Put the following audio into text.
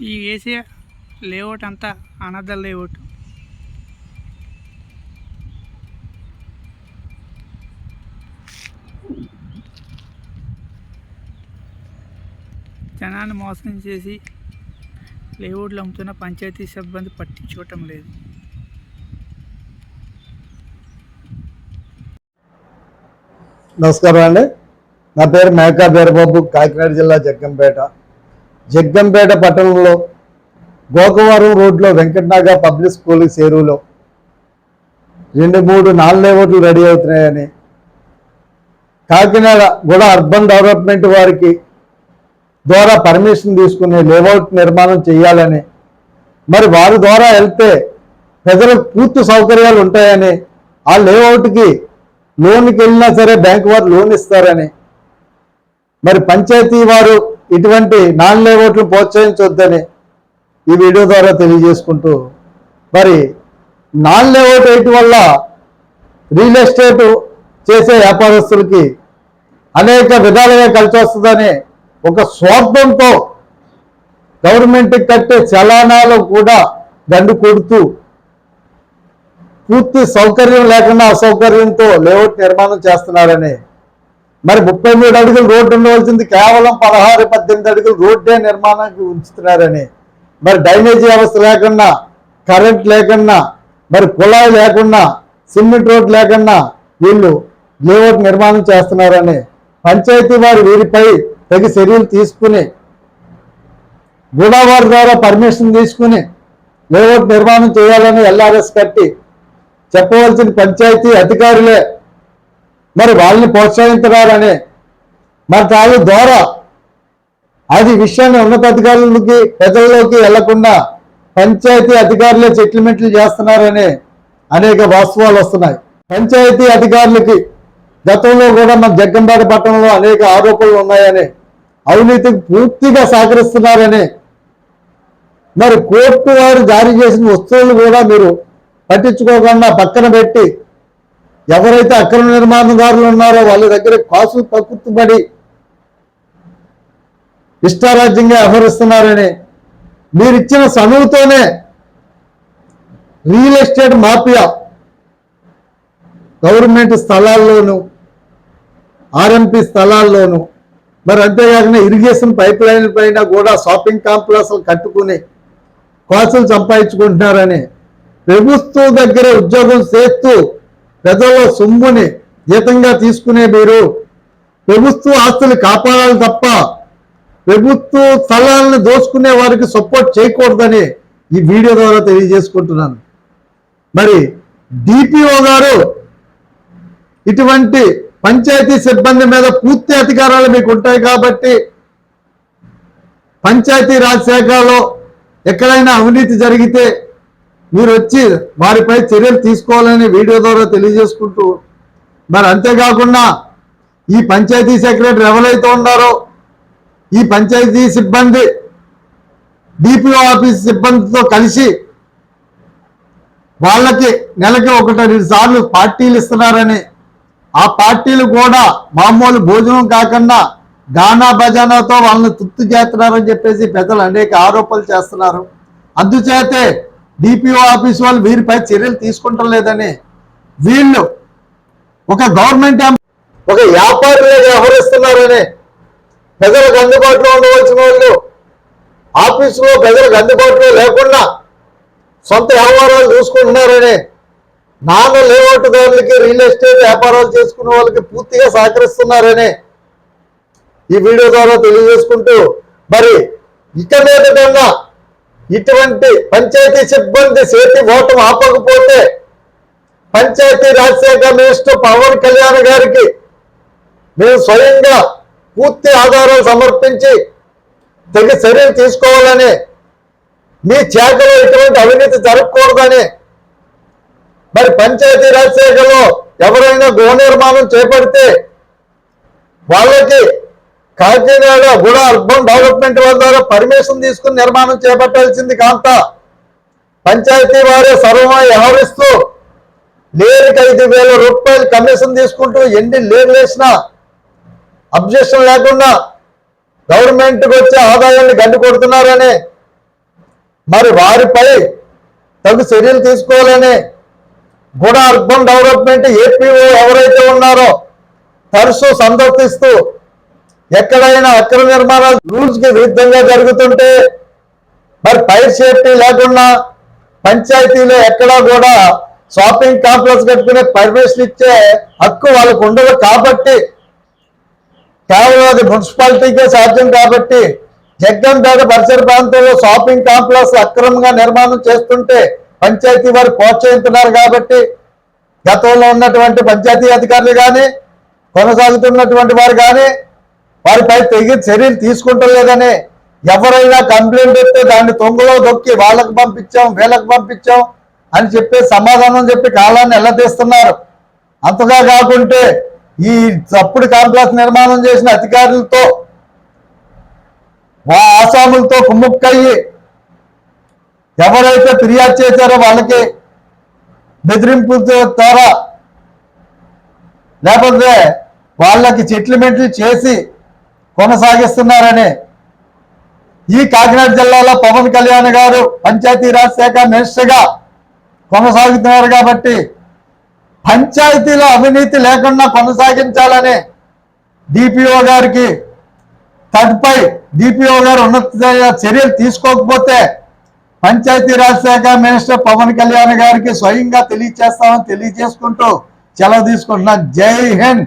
ఈ వేసే లేఅవుట్ అంతా అనదర్ లేఅవుట్ జనాన్ని మోసం చేసి లేఅవుట్లు అమ్ముతున్న పంచాయతీ సిబ్బంది పట్టించుకోవటం లేదు. నమస్కారం అండి. నా పేరు మేకా బీరబాబు కాకినాడ జిల్లా జగ్గంపేట. జగ్గంపేట పట్టణంలో గోకవరం రోడ్లో వెంకటనాగ పబ్లిక్ స్కూల్ చేరువులో రెండు మూడు నాలుగు ఓట్లు రెడీ అవుతున్నాయని. కాకినాడ కూడా అర్బన్ డెవలప్మెంట్ వారికి ద్వారా పర్మిషన్ తీసుకుని లేఅవుట్ నిర్మాణం చేయాలని. మరి వారి ద్వారా వెళ్తే ప్రజలకు పూర్తి సౌకర్యాలు ఉంటాయని ఆ లేఅవుట్కి లోన్కి వెళ్ళినా సరే బ్యాంకు వారు లోన్ ఇస్తారని. మరి పంచాయతీ వారు ఇటువంటి నాన్ లేఅవుట్లు ప్రోత్సహించొద్దని ఈ వీడియో ద్వారా తెలియజేసుకుంటూ మరి నాన్ లేఅవుట్ వేయటం వల్ల రియల్ ఎస్టేట్ చేసే వ్యాపారస్తులకి అనేక విధాలుగా కలిసి వస్తుందని ఒక స్వార్థంతో గవర్నమెంట్కి కట్టే చలానాలు కూడా దండు కొడుతూ పూర్తి సౌకర్యం లేకుండా అసౌకర్యంతో లేఅవుట్ నిర్మాణం చేస్తున్నారని మరి ముప్పై మూడు అడుగులు రోడ్డు ఉండవలసింది కేవలం పదహారు పద్దెనిమిది అడుగులు రోడ్డే నిర్మాణానికి ఉంచుతున్నారని. మరి డ్రైనేజీ వ్యవస్థ లేకుండా కరెంట్ లేకుండా మరి కుళాయి లేకుండా సిమెంట్ రోడ్ లేకుండా వీళ్ళు లేఅవుట్ నిర్మాణం చేస్తున్నారని పంచాయతీ వారు వీరిపై తగి చర్యలు తీసుకుని గూడావారి ద్వారా పర్మిషన్ తీసుకుని లేఅవుట్ నిర్మాణం చేయాలని ఎల్ఆర్ఎస్ కట్టి చెప్పవలసిన పంచాయతీ అధికారులే మరి వాళ్ళని ప్రోత్సహించడాలని మరి వాళ్ళ ద్వారా అది విషయాన్ని ఉన్నతాధికారులకి ప్రజల్లోకి వెళ్ళకుండా పంచాయతీ అధికారులే సెటిల్మెంట్లు చేస్తున్నారని అనేక వాస్తవాలు వస్తున్నాయి. పంచాయతీ అధికారులకి గతంలో కూడా మన జగ్గంపేట పట్టణంలో అనేక ఆరోపణలు ఉన్నాయని అవినీతికి పూర్తిగా సహకరిస్తున్నారని మరి కోర్టు వారు జారీ చేసిన వస్తువులు కూడా మీరు పట్టించుకోకుండా పక్కన పెట్టి ఎవరైతే అక్రమ నిర్మాణదారులు ఉన్నారో వాళ్ళ దగ్గర కాసు కక్కుతుబడి ఇష్టారాజ్యంగా వ్యవహరిస్తున్నారని మీరిచ్చిన చనువుతోనే రియల్ ఎస్టేట్ మాఫియా గవర్నమెంట్ స్థలాల్లోనూ ఆర్ఎంపీ స్థలాల్లోనూ మరి అంతేకాకుండా ఇరిగేషన్ పైప్ లైన్ పైన కూడా షాపింగ్ కాంప్లెక్స్లు కట్టుకుని కాసులు సంపాదించుకుంటున్నారని ప్రభుత్వం దగ్గర ఉద్యోగం చేస్తూ ప్రజల సొమ్ముని జీతంగా తీసుకునే మీరు ప్రభుత్వ ఆస్తులు కాపాడాలి తప్ప ప్రభుత్వ స్థలాలను దోచుకునే వారికి సపోర్ట్ చేయకూడదని ఈ వీడియో ద్వారా తెలియజేసుకుంటున్నాను. మరి డిపిఓ గారు ఇటువంటి పంచాయతీ సిబ్బంది మీద పూర్తి అధికారాలు మీకు ఉంటాయి కాబట్టి పంచాయతీ రాజ్ శాఖలో ఎక్కడైనా అవినీతి జరిగితే మీరు వచ్చి వారిపై చర్యలు తీసుకోవాలని వీడియో ద్వారా తెలియజేసుకుంటూ మరి అంతేకాకుండా ఈ పంచాయతీ సెక్రటరీ ఎవరైతే ఉన్నారో ఈ పంచాయతీ సిబ్బంది డిపిఓ ఆఫీస్ సిబ్బందితో కలిసి వాళ్ళకి నెలకి ఒకటి రెండు సార్లు పార్టీలు ఇస్తున్నారని ఆ పార్టీలు కూడా మామూలు భోజనం కాకుండా గానా బజానాతో వాళ్ళని తృప్తి చేస్తున్నారని చెప్పేసి పెద్దలు అనేక ఆరోపణలు చేస్తున్నారు. అందుచేతే డిపిఓ ఆఫీస్ వాళ్ళు వీరిపై చర్యలు తీసుకుంటం లేదని వీళ్ళు ఒక గవర్నమెంట్ ఒక వ్యాపారులే వ్యవహరిస్తున్నారని ప్రజలకు అందుబాటులో ఉండవలసిన వాళ్ళు ఆఫీసులో ప్రజలకు అందుబాటులో లేకుండా సొంత వ్యవహారాలు చూసుకుంటున్నారని నాన్న లేఅవుట్దారులకి రియల్ ఎస్టేట్ వ్యాపారాలు చేసుకునే వాళ్ళకి పూర్తిగా సహకరిస్తున్నారని ఈ వీడియో ద్వారా తెలియజేసుకుంటూ మరి ఇక మీదటన్నా ఇటువంటి పంచాయతీ సిబ్బంది చేతి ఓటం ఆపకపోతే పంచాయతీ రాజశేఖ మినిస్టర్ పవన్ కళ్యాణ్ గారికి మేము స్వయంగా పూర్తి ఆధారాలు సమర్పించి తగిన చర్యలు తీసుకోవాలని మీ చేతలో ఎటువంటి అవినీతి జరగకూడదని మరి పంచాయతీ రాజ్ ఎవరైనా గృహ నిర్మాణం చేపడితే వాళ్ళకి కాకినాడ కూడా అర్బన్ డెవలప్మెంట్ వాళ్ళ ద్వారా పర్మిషన్ తీసుకుని నిర్మాణం చేపట్టాల్సింది కాంత. పంచాయతీ వారే సర్వమై వ్యవహరిస్తూ లేనికి ఐదు వేల రూపాయలు కమిషన్ తీసుకుంటూ ఎన్ని లేరు వేసినా అబ్జెక్షన్ లేకుండా గవర్నమెంట్కి వచ్చే ఆదాయాన్ని గడ్డు కొడుతున్నారని మరి వారిపై తగు చర్యలు తీసుకోవాలని గుణ అర్బన్ డెవలప్మెంట్ ఏపీఓ ఎవరైతే ఉన్నారో తరచూ సందర్శిస్తూ ఎక్కడైనా అక్రమ నిర్మాణాలు రూల్స్కి విరుద్ధంగా జరుగుతుంటే మరి ఫైర్ సేఫ్టీ లేకుండా పంచాయతీలో ఎక్కడా కూడా షాపింగ్ కాంప్లెక్స్ కట్టుకునే పర్మిషన్ ఇచ్చే హక్కు వాళ్ళకు ఉండదు కాబట్టి కేవలం అది మున్సిపాలిటీకే సాధ్యం కాబట్టి జగ్గంపేట పరిసర ప్రాంతంలో షాపింగ్ కాంప్లెక్స్ అక్రమంగా నిర్మాణం చేస్తుంటే పంచాయతీ వారు ప్రోత్సహిస్తున్నారు కాబట్టి గతంలో ఉన్నటువంటి పంచాయతీ అధికారులు కానీ కొనసాగుతున్నటువంటి వారు కానీ వారిపై తెగి చర్యలు తీసుకుంటలేదని ఎవరైనా కంప్లైంట్ వస్తే దాన్ని తొంగలో దొక్కి వాళ్ళకి పంపించాం వీళ్ళకి పంపించాం అని చెప్పి సమాధానం చెప్పి కాలాన్ని ఎలా తీస్తున్నారు అంతగా కాకుంటే ఈ తప్పుడు కాంప్లెక్స్ నిర్మాణం చేసిన అధికారులతో మా ఆసాములతో కుమ్ముక్కయ్యి ఎవరైతే ఫిర్యాదు చేశారో వాళ్ళకి బెదిరింపు ద్వారా లేకపోతే వాళ్ళకి సెటిల్మెంట్లు చేసి కొనసాగిస్తున్నారని ఈ కాకినాడ జిల్లాలో పవన్ కళ్యాణ్ గారు పంచాయతీరాజ్ శాఖ మినిస్టర్గా కొనసాగుతున్నారు కాబట్టి పంచాయతీలో అవినీతి లేకుండా కొనసాగించాలని డిపిఓ గారికి తదుపై డిపిఓ గారు ఉన్నత చర్యలు తీసుకోకపోతే పంచాయతీరాజ్ శాఖ మినిస్టర్ పవన్ కళ్యాణ్ గారికి స్వయంగా తెలియజేస్తామని తెలియజేసుకుంటూ సెలవు తీసుకుంటున్నాను. జై హింద్!